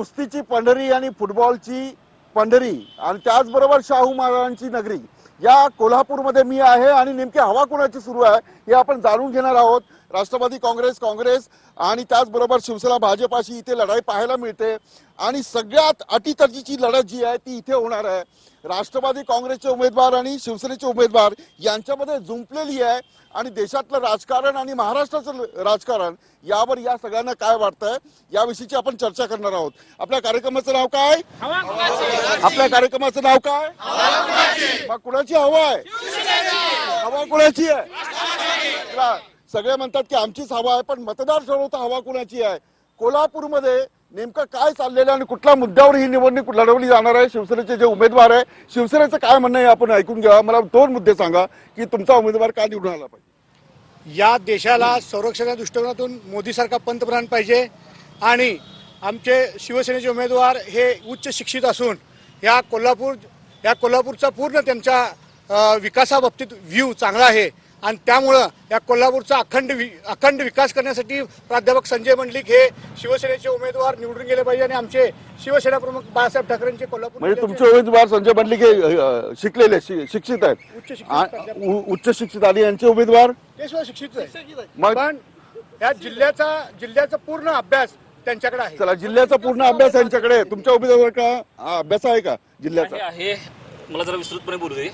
कुस्तीची पंढरी आणि फुटबॉलची पंढरी आणि त्याचबरोबर शाहू महाराजांची नगरी. या कोल्हापूरमध्ये मी आहे आणि नेमकी हवा कुणाची सुरू आहे हे आपण जाणून घेणार आहोत. राष्ट्रवादी काँग्रेस काँग्रेस आणि त्याचबरोबर शिवसेना भाजपाशी इथे लढाई पाहायला मिळते. आणि सगळ्यात अटीतटीची लढत जी आहे ती इथे होणार आहे. राष्ट्रवादी काँग्रेसचे उमेदवार आणि शिवसेनेचे उमेदवार यांच्यामध्ये जुंपलेली आहे. आणि देशातलं राजकारण आणि महाराष्ट्राचं राजकारण यावर या सगळ्यांना काय वाटतंय याविषयीची आपण चर्चा करणार आहोत. आपल्या कार्यक्रमाचं नाव काय? आपल्या कार्यक्रमाचं नाव काय? मग कुणाची हवा आहे? हवा कुणाची आहे? सगळे म्हणतात की आमचीच हवा आहे पण मतदार ठरवता हवा कुणाची आहे? कोल्हापूरमध्ये नेमकं काय चाललेलं आहे आणि कुठल्या मुद्द्यावर ही निवडणूक लढवली जाणार आहे? शिवसेनेचे जे उमेदवार आहे शिवसेनेचं काय म्हणणं आहे आपण ऐकून घ्या. मला दोन मुद्दे सांगा की तुमचा उमेदवार काय निवडून आला पाहिजे? या देशाला संरक्षणाच्या दृष्टिकोनातून मोदीसारखा पंतप्रधान पाहिजे आणि आमचे शिवसेनेचे उमेदवार हे उच्च शिक्षित असून या कोल्हापूर या कोल्हापूरचा पूर्ण त्यांच्या विकासाबाबतीत व्ह्यू चांगला आहे. आणि त्यामुळं या कोल्हापूरचा अखंड वि अखंड विकास करण्यासाठी प्राध्यापक संजय मंडलिक हे शिवसेनेचे उमेदवार निवडून गेले पाहिजे आणि आमचे शिवसेना प्रमुख बाळासाहेब ठाकरेंचे कोल्हापूर म्हणजे तुमचे उमेदवार संजय बंडलिके अ, शिकलेले शिक्षित आहेत. उच्च शिक्षित आणि यांचे उमेदवार? ते सुद्धा शिक्षित पण या जिल्ह्याचा जिल्ह्याचा पूर्ण अभ्यास त्यांच्याकडे आहे. चला जिल्ह्याचा पूर्ण अभ्यास यांच्याकडे आहे. तुमच्या उमेदवार का हा, अभ्यास आहे का जिल्ह्याचा? आहे आहे. मला जरा विस्तृतपणे बोलू दे.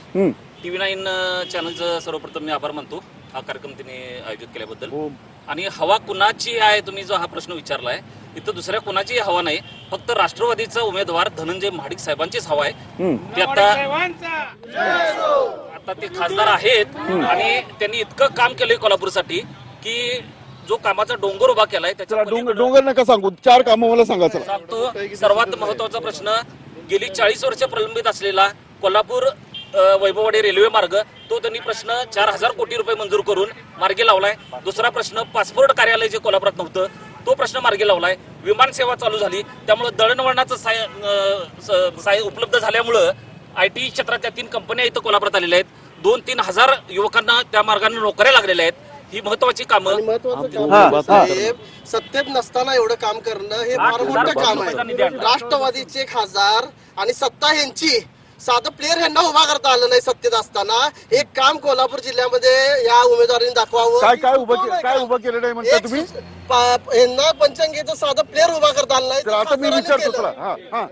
टीव्ही नाईन चॅनलचं सर्वप्रथम मी आभार मानतो हा कार्यक्रम त्यांनी आयोजित केल्याबद्दल. हो. आणि हवा कुणाची आहे तुम्ही जो हा प्रश्न विचारलाय इथं दुसऱ्या कुणाची हवा नाही फक्त राष्ट्रवादीचा उमेदवार धनंजय महाडिक साहेबांचीच हवा आहे. ते आता आता ते खासदार आहेत आणि त्यांनी इतकं काम केलंय कोल्हापूरसाठी की जो कामाचा डोंगर उभा केलाय त्याच्या डोंगर डोंगर नका सांगू चार कामं मला सांगा चला. सांगतो सर्वात महत्त्वाचा प्रश्न गेली चाळीस वर्ष प्रलंबित असलेला कोल्हापूर वैभववाडी रेल्वे मार्ग तो त्यांनी प्रश्न चार हजार कोटी रुपये मंजूर करून मार्गी लावलाय. दुसरा प्रश्न पासपोर्ट कार्यालय जे कोल्हापुरात नव्हतं तो प्रश्न मार्गी लावलाय. विमान सेवा चालू झाली. त्यामुळे दळणवळणाचं साय साय उपलब्ध झाल्यामुळं आय टी क्षेत्रातल्या तीन कंपन्या इथं कोल्हापुरात आलेल्या आहेत. दोन तीन हजार युवकांना त्या मार्गाने नोकऱ्या लागलेल्या आहेत. ही महत्वाची कामं महत्वाचं काम आहे. साहेब सत्तेत नसताना एवढं काम करणं हे फार मोठं काम आहे. राष्ट्रवादीचे खासदार आणि सत्ता ह्यांची साधं प्लेअर ह्यांना उभा करता आलं नाही सत्तेत असताना. एक काम कोल्हापूर जिल्ह्यामध्ये या उमेदवारांनी दाखवावं. काय काय उभं के- काय उभं केलं नाही म्हणता तुम्ही? ह्यांना पंचांगीचं साधं प्लेअर उभा करता आलं नाही. तर आता मी विचारतो केलं. हा हा.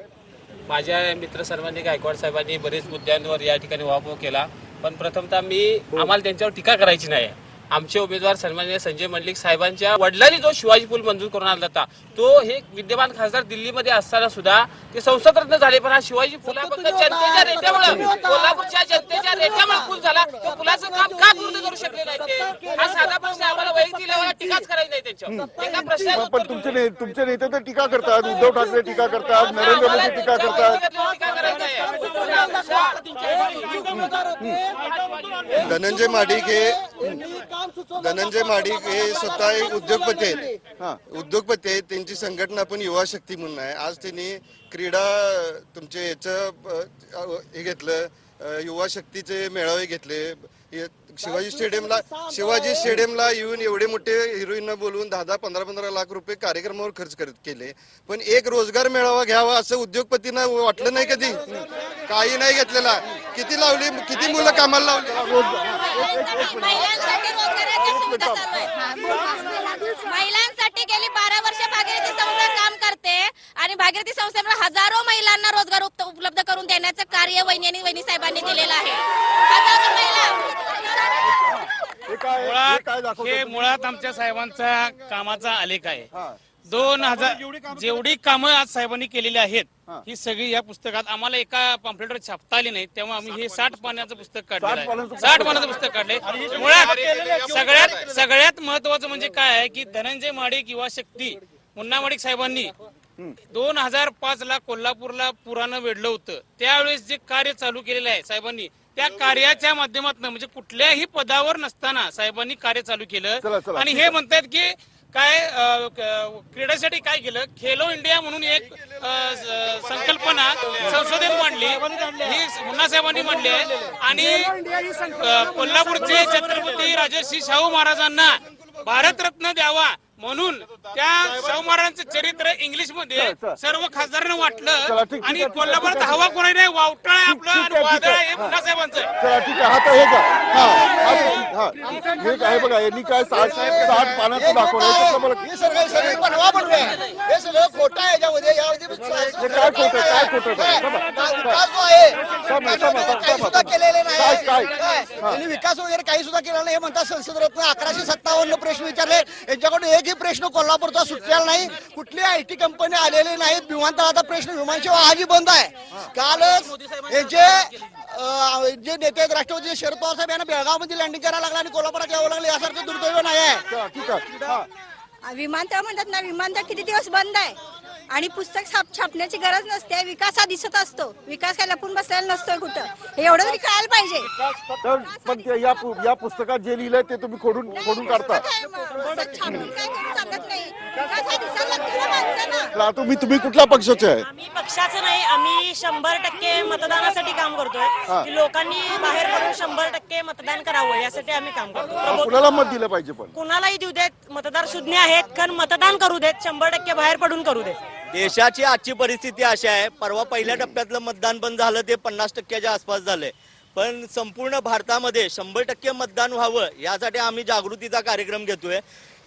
माझ्या मित्र सर्वांनी गायकवाड साहेबांनी बरेच मुद्द्यांवर या ठिकाणी वापर केला. पण प्रथमतः मी आम्हाला त्यांच्यावर टीका करायची नाही. आमचे उमेदवार सन्माननीय संजय मंडलिक साहेबांच्या वडिलांनी जो शिवाजी पूल मंजूर करून आणला होता तो हे विद्यमान खासदार दिल्लीमध्ये असताना सुद्धा ते संसद रत्न झाले पण हा शिवाजी पूल फक्त जनतेच्या रेट्यामुळे. कोल्हापूरच्या जनतेच्या रेट्यामुळे पूल झाला. तो पुलाचं काम का पूर्ण करू शकले नाही ते? हा साधा प्रश्न. आम्हाला वैयक्तिक लेवलला टीकाच करायची नाही त्यांच्यावर. एका प्रश्नाचं पण- उत्तर तुमचे ने- तुमचे नेते तर टीका करतात. उद्धव ठाकरे टीका करतात. नरेंद्र मोदी टीका करतात. टीका करायची आहे. धनंजय माडिक हे धनंजय माडिक हे स्वतः एक उद्योगपती आहेत. हा. उद्योगपती आहेत. त्यांची संघटना पण युवा शक्ती म्हणून आहे. आज त्यांनी क्रीडा तुमचे याचं हे घेतलं. युवा शक्तीचे मेळावे घेतले. शिवाजी स्टेडियमला शिवाजी स्टेडियमला येऊन एवढे मोठे हिरोईनना बोलवून दहा दहा पंधरा पंधरा लाख रुपये कार्यक्रमावर खर्च करत केले. पण एक रोजगार मेळावा घ्यावा असं उद्योगपतींना वाटलं नाही कधी? काही नाही घेतलेला. किती लावली? किती मुलं कामाला लावली? महिलांसाठी गेली बारा वर्ष भागीरथी संस्था काम करते आणि भागीरथी संस्थेमुळे हजारो महिलांना रोजगार उपलब्ध करून देण्याचं कार्य वहिनी आणि वहिनी साहेबांनी केलेलं आहे हजारो महिला हे काय हे मुळात हे आमच्या साहेबांचा कामाचा आलेख आहे. दोन हजार जेवढी कामं आज साहेबांनी केलेली आहेत हा. सगळी या पुस्तकात आम्हाला एका पॉम्प्लेटवर छापता आली नाही तेव्हा आम्ही हे साठ पाण्याचं पुस्तक काढलं साठ पानाचं पानाचं पुस्तक काढलंय. मुळात सगळ्यात सगळ्यात महत्वाचं म्हणजे काय आहे की धनंजय माडिक युवा शक्ती मुन्ना माडिक साहेबांनी दोन हजार पाच ला कोल्हापूरला पुरानं वेढलं होतं. त्यावेळेस जे कार्य चालू केलेलं आहे साहेबांनी त्या कार्याच्या माध्यमातून म्हणजे कुठल्याही पदावर नसताना साहेबांनी कार्य चालू केलं. आणि हे म्हणतात की काय क्रीडेसाठी काय केलं? खेलो इंडिया म्हणून एक संकल्पना संसदेत मांडली. ही मुन्ना साहेबांनी मांडली आणि कोल्हापूरचे छत्रपती राजर्षी शाहू महाराजांना भारतरत्न द्यावा म्हणून त्या शाहू महाराजांचं चरित्र इंग्लिशमध्ये. सर्व खासदारांना वाटलं आणि कोल्हापुरात. हवा कोणी नाही वावटळ आहे आपलं आणि वादळ हे मुन्ना साहेबांचं आहे चला ठीक आहे हा तर हे का हा हा हा हे काय बघा यांनी काय साठ साठ पानाचं दाखवलं त्याचं मला हे सगळं सगळं बनवा बनवे हे सगळं खोटं आहे याच्यामध्ये यामध्ये हे काय खोटं आहे? काय खोटं आहे? थांबा. विकास जो आहे थांबा, थांबा, थांबा, काही सुद्धा थांबा. केलेले काय, काय? नाही काय? त्यांनी विकास वगैरे काही सुद्धा केला नाही हे म्हणतात संसद रत्न अकराशे सत्तावन्न प्रश्न विचारले यांच्याकडून एकही प्रश्न कोल्हापूरचा सुटलेला नाही. कुठली आय टी कंपनी आलेली नाहीत विमानतळाचा प्रश्न विमानसेवा आजही बंद आहे. कालच हे जे जे नेते आहेत राष्ट्रवादी शरद पवार साहेब यांना बेळगावमध्ये लँडिंग करायला लागला आणि कोल्हापुरात यावं लागलं यासारखं दुर्दैव नाही आहे. हा. विमानतळ म्हणतात ना विमानतळ किती दिवस बंद आहे? आणि पुस्तक छाप छापण्याची गरज नसते विकास हा दिसत असतो. विकास काय लपून बसलेला नसतोय कुठं. हे एवढं तरी कळायला पाहिजे. तर पण ते या पु- या पुस्तकात जे लिहिलंय ते तुम्ही खोडून खोडून काढता. काय मग? पुस्तक छापून काय करू चालत नाही. विकास हा दिसायला लागतो ना माणसांना चला, तुम्ही तुम्ही कुठल्या पक्षाचे आहे? आम्ही पक्षाचं नाही आम्ही शंभर टक्के मतदानासाठी काम करतोय. की लोकांनी बाहेर पडून शंभर टक्के मतदान करावं यासाठी आम्ही काम करतो कुणाला मत दिलं पाहिजे पण? कुणालाही देऊ देत मतदार सुज्ञ आहेत कारण मतदान करू देत शंभर टक्के बाहेर पडून करू देत. देशाची आजची परिस्थिती अशी आहे परवा पहिल्या टप्प्यातलं मतदान पण झालं ते पन्नास टक्क्याच्या आसपास झालंय. पण संपूर्ण भारतामध्ये शंभर टक्के मतदान व्हावं यासाठी आम्ही जागृतीचा कार्यक्रम घेतोय.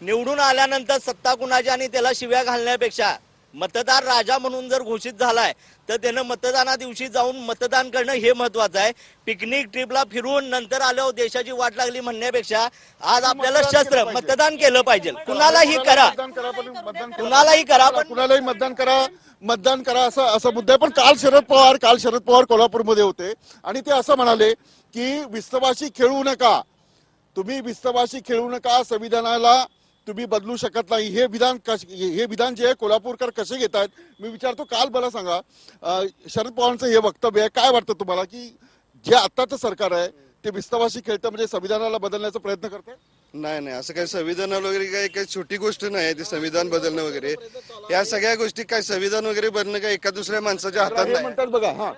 निवडून आल्यानंतर सत्ता कुणाची आणि त्याला शिव्या घालण्यापेक्षा मतदार राजा म्हणून जर घोषित झालाय तर त्यानं मतदाना दिवशी जाऊन मतदान करणं हे महत्वाचं आहे. पिकनिक ट्रिपला फिरून नंतर आल्यावर देशाची वाट लागली म्हणण्यापेक्षा आज आपल्याला शस्त्र मतदान केलं पाहिजे. कुणालाही करा. कुणालाही करा पण कुणालाही मतदान करा मतदान करा असं असं मुद्दा आहे. पण काल शरद पवार काल शरद पवार कोल्हापूरमध्ये होते. आणि ते असं म्हणाले की विस्तवाशी खेळू नका. तुम्ही विस्तवाशी खेळू नका. संविधानाला तुम्ही बदलू शकत नाही. हे विधान कश हे विधान जे आहे कोल्हापूरकर कसे घेत आहेत मी विचारतो काल मला सांगा शरद पवारांचं हे वक्तव्य आहे. काय वाटतं तुम्हाला की जे आत्ताचं सरकार आहे ते विस्तवाशी खेळतं म्हणजे संविधानाला बदलण्याचा प्रयत्न करते नाही नाही. असं काही संविधान वगैरे काही काही छोटी गोष्ट नाही ते संविधान बदलणं वगैरे. या सगळ्या गोष्टी काय संविधान वगैरे बनणं काय एका दुसऱ्या माणसाच्या हातात हे नाही. म्हणतात बघा.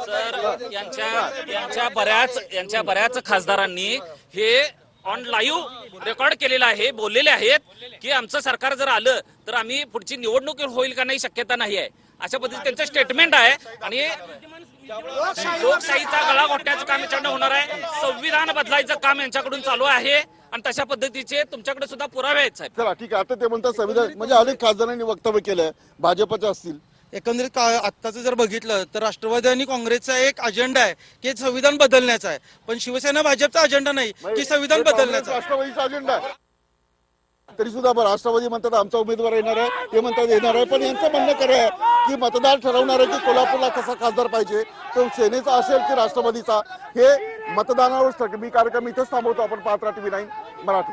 सर यांच्या यांच्या बऱ्याच यांच्या बऱ्याच खासदारांनी हे ऑन लाईव्ह रेकॉर्ड केलेलं आहे बोललेले आहेत की आमचं सरकार जर आलं तर आम्ही पुढची निवडणूक होईल का नाही शक्यता नाही आहे. अशा पद्धतीने त्यांचं स्टेटमेंट आहे आणि लोकशाहीचा गळा घोटण्याचं काम याच्याकडनं होणार आहे. संविधान बदलायचं काम यांच्याकडून चालू आहे आणि तशा पद्धतीचे तुमच्याकडे सुद्धा पुरावे आहेत साहेब. चला ठीक आहे. आता ते म्हणतात संविधान म्हणजे अनेक खासदारांनी वक्तव्य केलंय. भाजपचे असतील एकंदरीत का आत्ताचं जर बघितलं तर राष्ट्रवादी आणि काँग्रेसचा एक अजेंडा आहे की संविधान बदलण्याचा आहे. पण शिवसेना भाजपचा अजेंडा नाही की संविधान बदलण्याचा. राष्ट्रवादीचा अजेंडा आहे. तरी सुद्धा राष्ट्रवादी म्हणतात आमचा उमेदवार येणार आहे ते म्हणतात येणार आहे. पण यांचं म्हणणं खरं आहे की मतदार ठरवणार आहे की कोल्हापूरला कसा खासदार पाहिजे. तो सेनेचा असेल की राष्ट्रवादीचा हे मतदानावरच ठरतं मी कार्यक्रम इथेच थांबवतो आपण पात्रा टीव्ही नाईन मराठी.